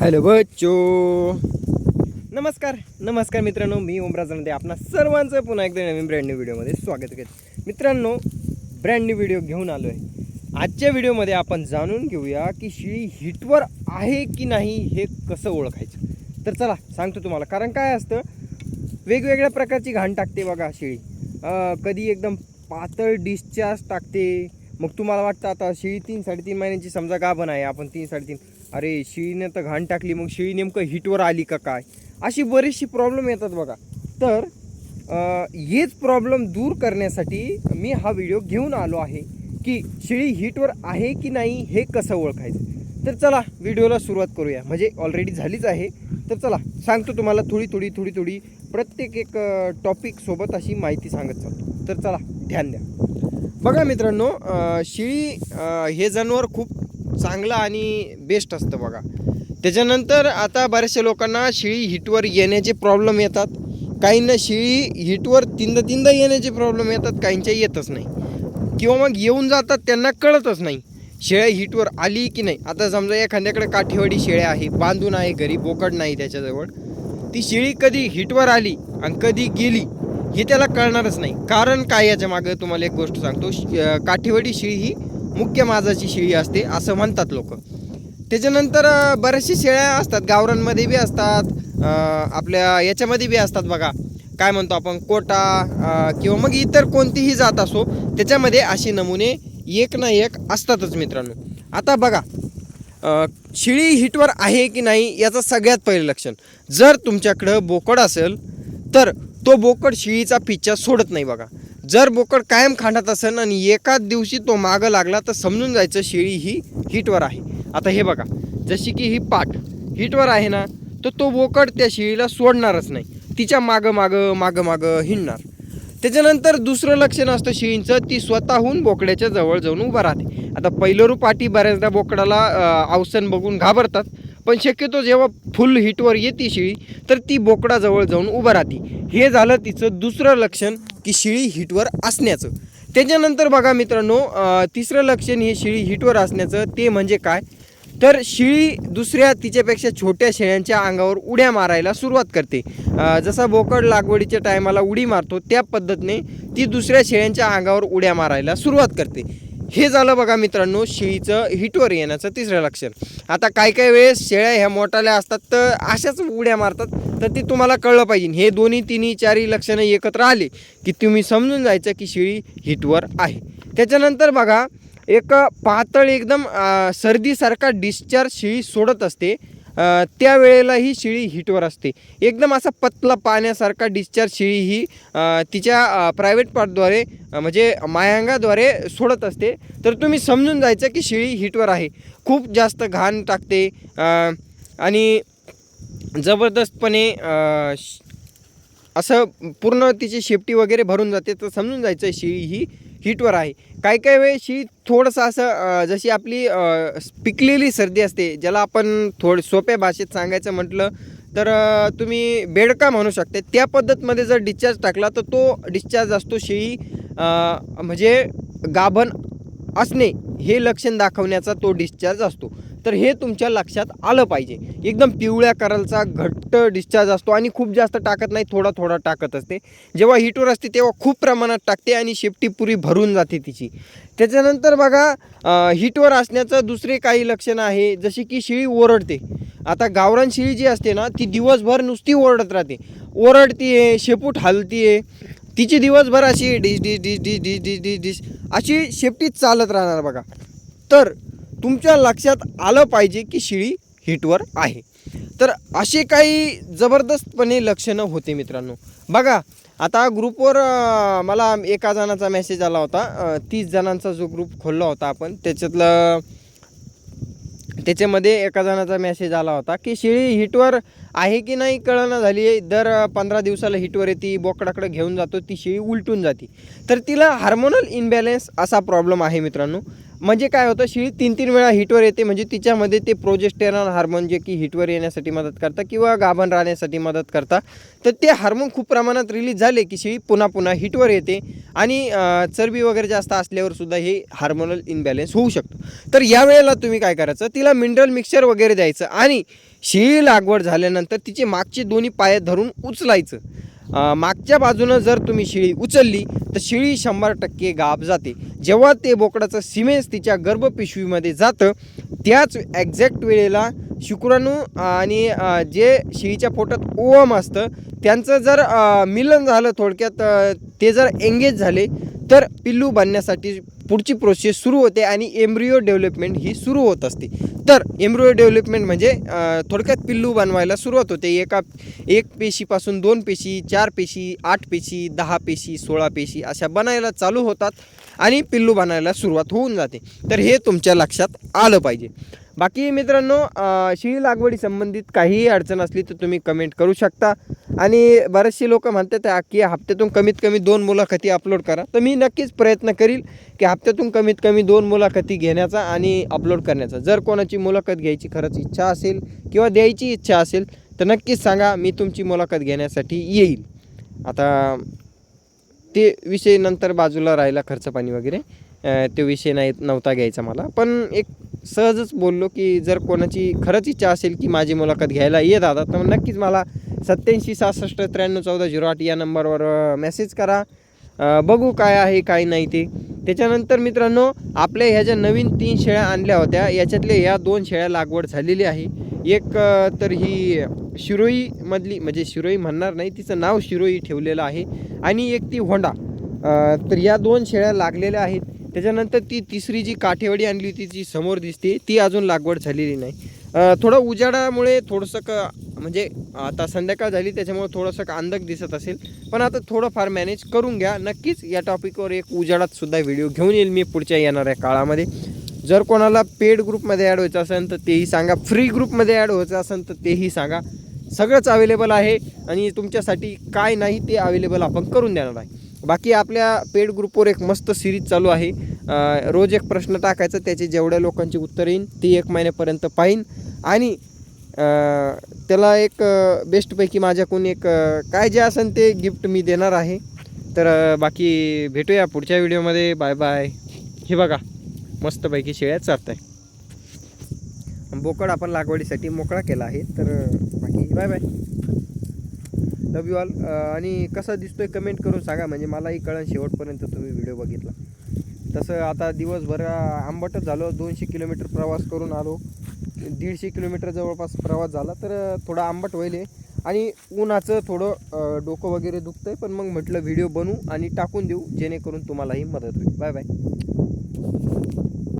Hello बच्चो. नमस्कार नमस्कार मित्रांनो मी ओमराजामध्ये आपणा सर्वांचं पुन्हा एकदा नवीन ब्रँड न्यू व्हिडिओमध्ये स्वागत करत मित्रांनो ब्रँड न्यू व्हिडिओ घेऊन आलो आहे आजच्या व्हिडिओमध्ये आपण जाणून घेऊया की शिळी हिटवर आहे की नाही हे कसं ओळखायचं. तर चला सांगतो तुम्हाला. कारण काय असतं वेगवेगळ्या प्रकारची घाण टाकते बघा शिळी. कधी एकदम पातळ डिस्चार्ज टाकते. मग तुम्हाला वाटतं आता शिळी तीन साडेतीन महिन्यांची समजा गाभण आहे आपण तीन साडेतीन अरे शिळीने तर घाण टाकली मग शिळी नेमकं हिटवर आली का काय? अशी बरीचशी प्रॉब्लेम येतात बघा. तर हेच प्रॉब्लेम दूर करण्यासाठी मी हा व्हिडिओ घेऊन आलो आहे की शिळी हिटवर आहे की नाही हे कसं ओळखायचं? तर चला व्हिडिओला सुरुवात करूया. म्हणजे ऑलरेडी झालीच आहे. तर चला सांगतो तुम्हाला थोडी थोडी थोडी थोडी प्रत्येक एक टॉपिकसोबत अशी माहिती सांगत चालतो. तर चला ध्यान द्या. बघा मित्रांनो शिळी हे जनावर खूप चांगलं आणि बेस्ट असतं बघा. त्याच्यानंतर आता बऱ्याचशा लोकांना शेळी हिटवर येण्याचे प्रॉब्लेम येतात. काहींना शेळी हिटवर तीनदा तीनदा येण्याचे प्रॉब्लेम येतात काहींच्या येतच नाही. किंवा मग येऊन जातात त्यांना कळतच नाही. शेळ्या हिटवर आली की नाही. आता समजा एखाद्याकडे काठीवाडी शेळ्या आहे बांधून आहे घरी बोकड नाही त्याच्याजवळ. ती शेळी कधी हिटवर आली आणि कधी गेली हे त्याला कळणारच नाही. कारण काय याच्या मागं? तुम्हाला एक गोष्ट सांगतो. श- काठीवाडी शेळी ही मुख्य माजाची शेळी असते असं म्हणतात लोक. त्याच्यानंतर अं, बऱ्याचशा शेळ्या असतात गावरांमध्ये बी असतात आपल्या याच्यामध्ये बी असतात बघा. काय म्हणतो आपण कोटा किंवा मग इतर कोणतीही जात असो त्याच्यामध्ये असे नमुने एक ना एक असतातच मित्रांनो. आता बघा शिळी हिटवर आहे की नाही याचं सगळ्यात पहिलं लक्षण. जर तुमच्याकडं बोकड असेल तर तो बोकड शिळीचा पिच्छा सोडत नाही बघा. जर बोकड कायम खांडत असेल आणि एकाच दिवशी तो मागं लागला तर समजून जायचं शेळी ही हिटवर आहे. आता हे बघा जशी की ही पाठ हिटवर आहे ना तर तो बोकड त्या शेळीला सोडणारच नाही. तिच्या मागं मागं मागं मागं हिंडणार. त्याच्यानंतर दुसरं लक्षण असतं शेळींचं ती स्वतःहून बोकड्याच्या जवळ जाऊन उभा राहते. आता पहिलरू पाठी बऱ्याचदा बोकडाला अवसन बघून घाबरतात पण शक्यतो जेव्हा फुल हिटवर येते शेळी तर ती बोकडाजवळ जाऊन उभं राहते. हे झालं तिचं दुसरं लक्षण की शिळी हिटवर असण्याचं. त्याच्यानंतर बघा मित्रांनो तिसरं लक्षण हे शिळी हिटवर असण्याचं ते म्हणजे काय? तर शिळी दुसऱ्या तिच्यापेक्षा छोट्या शेळ्यांच्या अंगावर उड्या मारायला सुरुवात करते. जसा बोकड लागवडीच्या टायमाला उडी मारतो त्या पद्धतीने ती दुसऱ्या शेळ्यांच्या अंगावर उड्या मारायला सुरुवात करते. हे झालं बघा मित्रांनो शेळीचं हिटवर येण्याचं तिसरं लक्षण. आता काय काय वेळेस शेळ्या ह्या मोठाल्या असतात तर अशाच उड्या मारतात तर ते तुम्हाला कळलं पाहिजे. हे दोन्ही तिन्ही चारही लक्षणं एकत्र आले की तुम्ही समजून जायचं की शेळी हिटवर आहे. त्याच्यानंतर बघा एक पातळ एकदम सर्दीसारखा डिस्चार्ज शेळी सोडत असते. त्यावेळेलाही त्यावेळेला ही शिळी हिटवर असते. एकदम असा पतला पाण्यासारखा डिस्चार्ज शिळी ही तिच्या प्रायव्हेट पार्टद्वारे म्हणजे मायांगाद्वारे सोडत असते. तर तुम्ही समजून जायचं की शिळी हिटवर आहे. खूप जास्त घाण टाकते आणि जबरदस्तपणे असं पूर्ण तिची शेपटी वगैरे भरून जाते. तर समजून जायचं शिळी ही हिटवर आहे. काही काही वेळेस ही थोडंसं असं जशी आपली पिकलेली सर्दी असते ज्याला आपण थोड सोप्या भाषेत सांगायचं म्हटलं तर तुम्ही बेडका म्हणू शकते. त्या पद्धतमध्ये जर डिस्चार्ज टाकला तर तो डिस्चार्ज असतो शेळी म्हणजे गाभण असणे. हे लक्षण दाखवण्याचा तो डिस्चार्ज असतो. तर हे तुमच्या लक्षात आलं पाहिजे. एकदम पिवळ्या करलचा घट्ट डिस्चार्ज असतो आणि खूप जास्त टाकत नाही थोडा थोडा टाकत असते. जेव्हा हिटवर असते तेव्हा खूप प्रमाणात टाकते आणि शेपटी पुरी भरून जाते तिची. त्याच्यानंतर बघा हीटवर हिटवर असण्याचं दुसरे काही लक्षणं आहे जशी की शिळी ओरडते. आता गावरान शिळी जी असते ना ती दिवसभर नुसती ओरडत राहते. ओरडतीये शेपूट हलतीये. तिची दिवसभर अशी डिश डिश डिश डिश डिश डिश डिश डिश अशी शेपटी चालत राहणार बघा. तर तुमच्या लक्षात आलं पाहिजे की शिळी हिटवर आहे. तर असे काही जबरदस्तपणे लक्षणं होते मित्रांनो. बघा आता ग्रुपवर मला एका जणाचा मेसेज आला होता. तीस जणांचा जो ग्रुप खोलला होता आपण त्याच्यातलं त्याच्यामध्ये एका जणाचा मेसेज आला होता की शेळी हिटवर आहे की नाही कळना झाली? आहे दर पंधरा दिवसाला हिटवर येते बोकडाकडे घेऊन जातो ती शेळी उलटून जाते. तर तिला हार्मोनल इनबॅलेन्स असा प्रॉब्लेम आहे मित्रांनो. म्हणजे काय होतं शिळी तीन तीन वेळा हिटवर येते म्हणजे तिच्यामध्ये ते प्रोजेस्टेरॉन हार्मोन जे की हिटवर येण्यासाठी मदत करतात किंवा गाभण राहण्यासाठी मदत करतात तर ते हार्मोन खूप प्रमाणात रिलीज झाले की शिळी पुन्हा पुन्हा हिटवर येते आणि चरबी वगैरे जास्त असल्यावर सुद्धा हे हार्मोनल इनबॅलेन्स होऊ शकतो. तर यावेळेला तुम्ही काय करायचं तिला मिनरल मिक्सचर वगैरे द्यायचं आणि शिळी लागवड झाल्यानंतर तिचे मागचे दोन्ही पाय धरून उचलायचं. मागच्या बाजूनं जर तुम्ही शिळी उचलली तर शिळी शंभर टक्के गाब जाते. जेव्हा ते बोकडाचं सिमेन्स तिच्या गर्भपिशवीमध्ये जातं त्याच एक्झॅक्ट वेळेला शुक्राणू आणि जे शिळीच्या पोटात ओवम असतं त्यांचं जर मिलन झालं थोडक्यात ते जर एंगेज झाले तर पिल्लू बांधण्यासाठी पुढची प्रोसेस सुरू होते आणि एम्ब्रिओ डेव्हलपमेंट ही सुरू होत असते. तर एम्ब्रिओ डेव्हलपमेंट म्हणजे थोडक्यात पिल्लू बनवायला सुरुवात होते. एका एक पेशीपासून दोन पेशी चार पेशी आठ पेशी दहा पेशी सोळा पेशी अशा बनायला चालू होतात आणि पिल्लू बनायला सुरुवात होऊन जाते. तर हे तुमच्या लक्षात आलं पाहिजे. बाकी मित्रांनो अं, शेळी लागवडी संबंधित काहीही अडचण असली तर तुम्ही कमेंट करू शकता. आणि बरेचसे लोक म्हणतात की हप्त्यातून कमीत कमी दोन मुलाखती अपलोड करा. तर मी नक्कीच प्रयत्न करील की हप्त्यातून कमीत कमी दोन मुलाखती घेण्याचा आणि अपलोड करण्याचा. जर कोणाची मुलाखत घ्यायची खरंच इच्छा असेल किंवा द्यायची इच्छा असेल तर नक्कीच सांगा मी तुमची मुलाखत घेण्यासाठी येईल. आता ते विषय नंतर बाजूला राहिला खर्च पाणी वगैरे. तो विषय नाही नव्हता घ्यायचा मला. पण एक सहजच बोललो की जर कोणाची खरंच इच्छा असेल की माझी मुलाखत घ्यायला ये दादा तर नक्कीच मला सत्याऐंशी सहासष्ट त्र्याण्णव चौदा झिरो आठ या नंबरवर मेसेज करा. बघू काय आहे काय नाही ते. त्याच्यानंतर मित्रांनो आपल्या ह्या ज्या नवीन तीन शेळ्या आणल्या होत्या याच्यातल्या या दोन शेळ्या लागवड झालेली आहे. एक तर ही शिरोईमधली म्हणजे शिरोई म्हणणार नाही तिचं नाव शिरोई ठेवलेलं आहे. आणि एक ती होंडा. तर या दोन शेळ्या लागलेल्या आहेत. त्याच्यानंतर ती तिसरी जी काठेवाडी आणली होती जी समोर दिसते ती अजून लागवड झालेली नाही. थोडं उजाडामुळे थोडंसं क म्हणजे आता संध्याकाळ झाली त्याच्यामुळे थोडंसं क अंधक दिसत असेल. पण आता थोडंफार मॅनेज करून घ्या. नक्कीच या टॉपिकवर एक उजाडात सुद्धा व्हिडिओ घेऊन येईल मी पुढच्या येणाऱ्या काळामध्ये. जर कोणाला पेड ग्रुपमध्ये ॲड व्हायचं असेल तर तेही सांगा. फ्री ग्रुपमध्ये ॲड व्हायचं असेल तर तेही सांगा. सगळंच अवेलेबल आहे आणि तुमच्यासाठी काय नाही ते अवेलेबल आपण करून देणार आहे. बाकी आपल्या पेड ग्रुपवर एक मस्त सिरीज चालू आहे. रोज एक प्रश्न टाकायचा त्याचे जेवढ्या लोकांची उत्तर येईन ती एक महिन्यापर्यंत पाहीन. आणि त्याला एक बेस्टपैकी माझ्याकडून एक काय जे असेल ते गिफ्ट मी देणार आहे. तर बाकी भेटूया पुढच्या व्हिडिओमध्ये बाय बाय हे बघा मस्तपैकी शेळ्या चालत आहे बोकड आपण लागवडीसाठी मोकळा केला आहे. तर बाकी bye bye love you all आणि कसा दिसतोय कमेंट करून सांगा. म्हणजे मलाही कळण शेवटपर्यंत तुम्ही व्हिडिओ बघितला. तसं आता दिवसभर आंबटच झालो. दोनशे किलोमीटर प्रवास करून आलो. दीडशे किलोमीटर जवळपास प्रवास झाला. तर थोडा आंबट होईल आणि उन्हाचं थोडं डोकं वगैरे दुखतं आहे पण मग म्हटलं व्हिडिओ बनवू आणि टाकून देऊ. जेणेकरून तुम्हालाही मदत होईल. Bye bye.